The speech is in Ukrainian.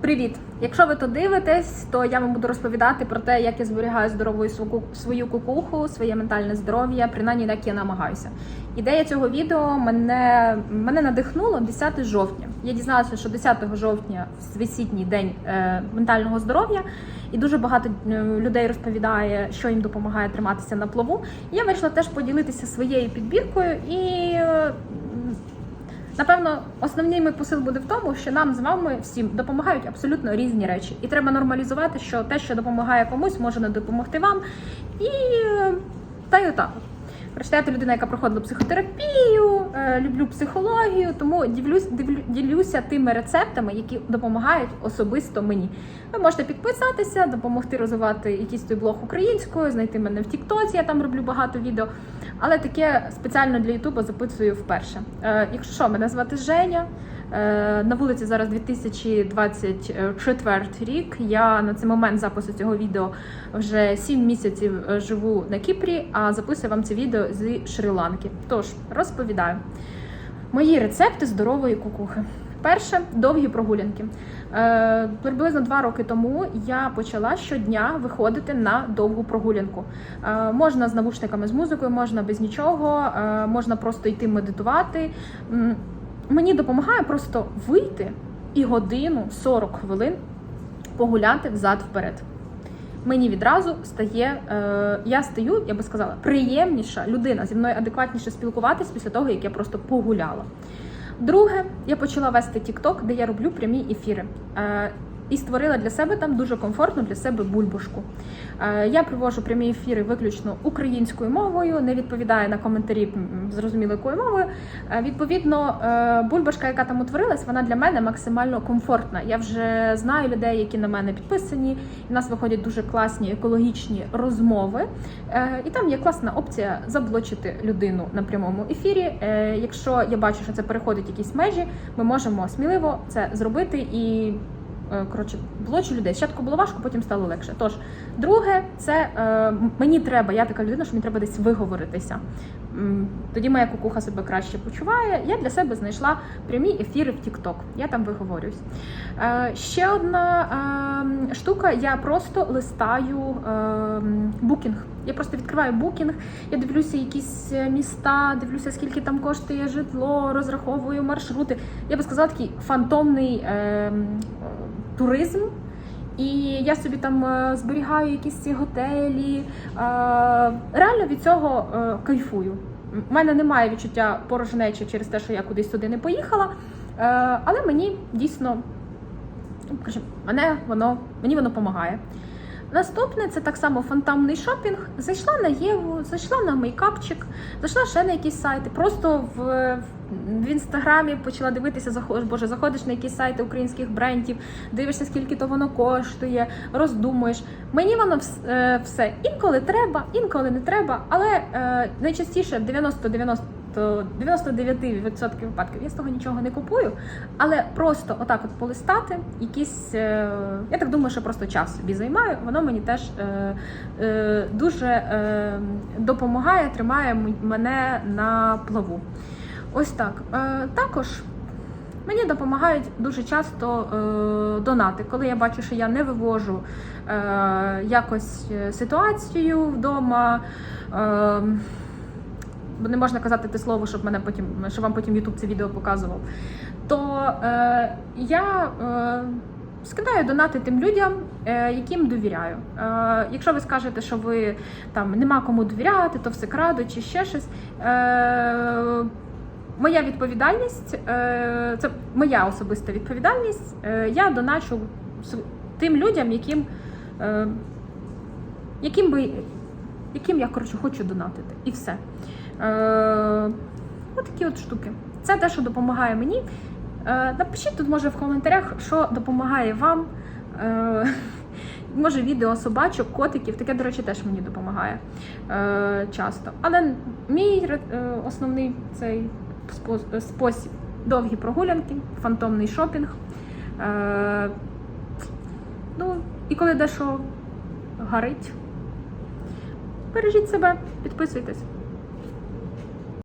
Привіт! Якщо ви то дивитесь, то я вам буду розповідати про те, як я зберігаю здоровою свою- кукуху, своє ментальне здоров'я, принаймні як я намагаюся. Ідея цього відео мене, мене надихнуло 10 жовтня. Я дізналася, що 10 жовтня свісітній день е, ментального здоров'я, і дуже багато е, людей розповідає, що їм допомагає триматися на плаву. Я вирішила теж поділитися своєю підбіркою і. Напевно, основний мій посил буде в тому, що нам з вами всім допомагають абсолютно різні речі, і треба нормалізувати, що те, що допомагає комусь, може не допомогти вам. І е, та й отак. от. Прочитайте людина, яка проходила психотерапію, люблю психологію, тому дивлю, ділюся тими рецептами, які допомагають особисто мені. Ви можете підписатися, допомогти розвивати якийсь той блог українською, знайти мене в Тіктоці, я там роблю багато відео. Але таке спеціально для Ютуба записую вперше. Е, якщо що, мене звати Женя. Е, на вулиці зараз 2024 рік. Я на цей момент запису цього відео вже 7 місяців е, живу на Кіпрі, а записую вам це відео зі Шрі-Ланки. Тож розповідаю мої рецепти здорової кукухи. Перше довгі прогулянки. Е, приблизно два роки тому я почала щодня виходити на довгу прогулянку. Е, можна з навушниками з музикою, можна без нічого, е, можна просто йти медитувати. М, Мені допомагає просто вийти і годину 40 хвилин погуляти взад вперед. Мені відразу стає, е, я стаю, я би сказала, приємніша людина зі мною адекватніше спілкуватись після того, як я просто погуляла. Друге, я почала вести TikTok, де я роблю прямі ефіри. Е, і створила для себе там дуже комфортну для себе бульбашку. Е, Я привожу прямі ефіри виключно українською мовою, не відповідаю на коментарі зрозуміло якою мовою. Е, Відповідно, е, бульбашка, яка там утворилась, вона для мене максимально комфортна. Я вже знаю людей, які на мене підписані. В нас виходять дуже класні екологічні розмови. І там є класна опція заблочити людину на прямому ефірі. Якщо я бачу, що це переходить якісь межі, ми можемо сміливо це зробити і. Е, Коротше, блочу людей. Спочатку було важко, потім стало легше. Тож, друге, це е, мені треба, я така людина, що мені треба десь виговоритися. Тоді моя кукуха себе краще почуває. Я для себе знайшла прямі ефіри в TikTok. Я там виговорююсь. Е, ще одна е, штука: я просто листаю е, букінг. Я просто відкриваю букінг, я дивлюся якісь е, міста, дивлюся, скільки там коштує житло, розраховую маршрути. Я би сказала, такий фантомний е, туризм. І я собі там е, зберігаю якісь ці готелі. Е, реально від цього е, кайфую. У мене немає відчуття порожнечі через те, що я кудись туди не поїхала. Але мені дійсно ну, мене воно мені воно допомагає. Наступне це так само фонтанний шопінг. Зайшла на Єву, зайшла на мейкапчик, зайшла ще на якісь сайти. Просто в, в інстаграмі почала дивитися, заходиш, боже, заходиш на якісь сайти українських брендів, дивишся, скільки то воно коштує, роздумуєш. Мені воно е, все інколи треба, інколи не треба, але е, найчастіше 90-90% то 99% випадків я з того нічого не купую, але просто отак от полистати, якісь, е, я так думаю, що просто час собі займаю, воно мені теж е, е, дуже допомагає, тримає мене на плаву. Ось так. Також. Мені допомагають дуже часто е, донати, коли я бачу, що я не вивожу е, якось ситуацію вдома. Е, бо не можна казати те слово, щоб мене потім, щоб вам потім YouTube це відео показував. То е, я е, скидаю донати тим людям, е, яким довіряю. Е, якщо ви скажете, що ви там нема кому довіряти, то все крадуть чи ще щось. Е, Моя відповідальність е, це моя особиста відповідальність. Е, Я доначу тим людям, яким, е, яким би яким я коротше хочу донатити. І все. Е, Ось такі от штуки. Це те, що допомагає мені. Е, Напишіть тут, може, в коментарях, що допомагає вам. Е, Може, відео собачок, котиків, таке, до речі, теж мені допомагає е, часто. Але мій е, основний цей спосіб довгі прогулянки, фантомний шопінг. Е, ну, і коли дещо горить, бережіть себе, підписуйтесь.